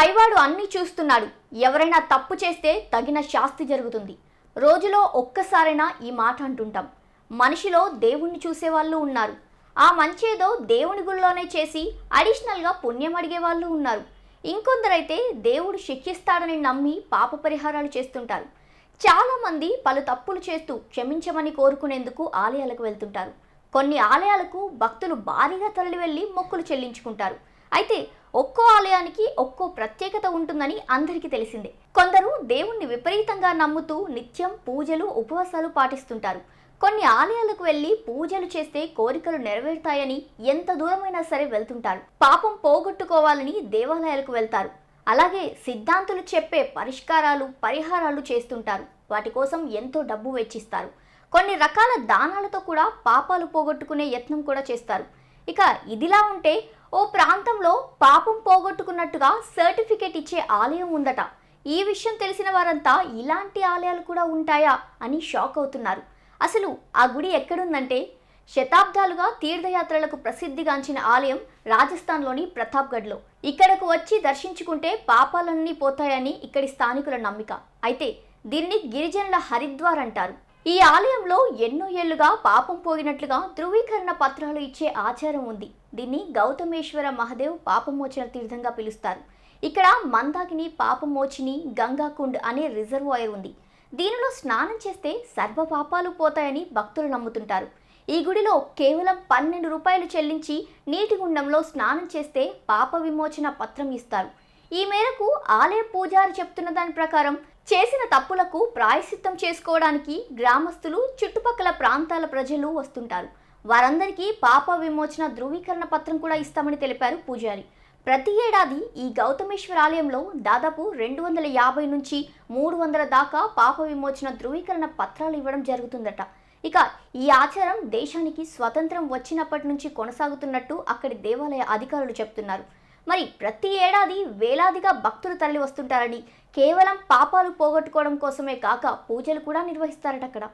పైవాడు అన్నీ చూస్తున్నాడు. ఎవరైనా తప్పు చేస్తే తగిన శాస్తి జరుగుతుంది. రోజులో ఒక్కసారైనా ఈ మాట అంటుంటాం. మనిషిలో దేవుణ్ణి చూసేవాళ్ళు ఉన్నారు. ఆ మంచేదో దేవుని గుళ్ళోనే చేసి అడిషనల్గా పుణ్యం అడిగే వాళ్ళు ఉన్నారు. ఇంకొందరైతే దేవుడు శిక్షిస్తాడని నమ్మి పాప పరిహారాలు చేస్తుంటారు. చాలామంది పలు తప్పులు చేస్తూ క్షమించమని కోరుకునేందుకు ఆలయాలకు వెళ్తుంటారు. కొన్ని ఆలయాలకు భక్తులు భారీగా తరలి వెళ్ళి మొక్కులు చెల్లించుకుంటారు. అయితే ఒక్కో ఆలయానికి ఒక్కో ప్రత్యేకత ఉంటుందని అందరికీ తెలిసిందే. కొందరు దేవుణ్ణి విపరీతంగా నమ్ముతూ నిత్యం పూజలు ఉపవాసాలు పాటిస్తుంటారు. కొన్ని ఆలయాలకు వెళ్ళి పూజలు చేస్తే కోరికలు నెరవేరుతాయని ఎంత దూరమైనా సరే వెళ్తుంటారు. పాపం పోగొట్టుకోవాలని దేవాలయాలకు వెళ్తారు. అలాగే సిద్ధాంతులు చెప్పే పరిష్కారాలు పరిహారాలు చేస్తుంటారు. వాటి కోసం ఎంతో డబ్బు వెచ్చిస్తారు. కొన్ని రకాల దానాలతో కూడా పాపాలు పోగొట్టుకునే యత్నం కూడా చేస్తారు. ఇక ఇదిలా ఉంటే ఓ ప్రాంతంలో పాపం పోగొట్టుకున్నట్టుగా సర్టిఫికేట్ ఇచ్చే ఆలయం ఉందట. ఈ విషయం తెలిసిన వారంతా ఇలాంటి ఆలయాలు కూడా ఉంటాయా అని షాక్ అవుతున్నారు. అసలు ఆ గుడి ఎక్కడుందంటే? శతాబ్దాలుగా తీర్థయాత్రలకు ప్రసిద్ధిగాంచిన ఆలయం రాజస్థాన్లోని ప్రతాప్గఢ్లో. ఇక్కడకు వచ్చి దర్శించుకుంటే పాపాలన్నీ పోతాయని ఇక్కడి స్థానికుల నమ్మిక. అయితే దీనిని గిరిజనుల హరిద్వార్ అంటారు. ఈ ఆలయంలో ఎన్నో ఏళ్ళుగా పాపం పోయినట్లుగా ధృవీకరణ పత్రాలు ఇచ్చే ఆచారం ఉంది. దీన్ని గౌతమేశ్వర మహదేవ్ పాపమోచన తీర్థంగా పిలుస్తారు. ఇక్కడ మందాకిని పాపమోచిని గంగాకుండ్ అనే రిజర్వాయర్ ఉంది. దీనిలో స్నానం చేస్తే సర్వ పాపాలు పోతాయని భక్తులు నమ్ముతుంటారు. ఈ గుడిలో కేవలం పన్నెండు రూపాయలు చెల్లించి నీటి గుండంలో స్నానం చేస్తే పాప విమోచన పత్రం ఇస్తారు. ఈ మేరకు ఆలయ పూజారి చెప్తున్న దాని ప్రకారం చేసిన తప్పులకు ప్రాయశ్చిత్తం చేసుకోవడానికి గ్రామస్తులు చుట్టుపక్కల ప్రాంతాల ప్రజలు వస్తుంటారు. వారందరికీ పాప విమోచన ధృవీకరణ పత్రం కూడా ఇస్తామని తెలిపారు పూజారి. ప్రతి ఏడాది ఈ గౌతమేశ్వర ఆలయంలో దాదాపు రెండు వందల యాభై నుంచి మూడు వందల దాకా పాప విమోచన ధృవీకరణ పత్రాలు ఇవ్వడం జరుగుతుందట. ఇక ఈ ఆచారం దేశానికి స్వతంత్రం వచ్చినప్పటి నుంచి కొనసాగుతున్నట్టు అక్కడి దేవాలయ అధికారులు చెప్తున్నారు. మరి ప్రతి ఏడాది వేలాదిగా భక్తులు తరలి వస్తుంటారని. కేవలం పాపాలు పోగొట్టుకోవడం కోసమే కాక పూజలు కూడా నిర్వహిస్తారట అక్కడ.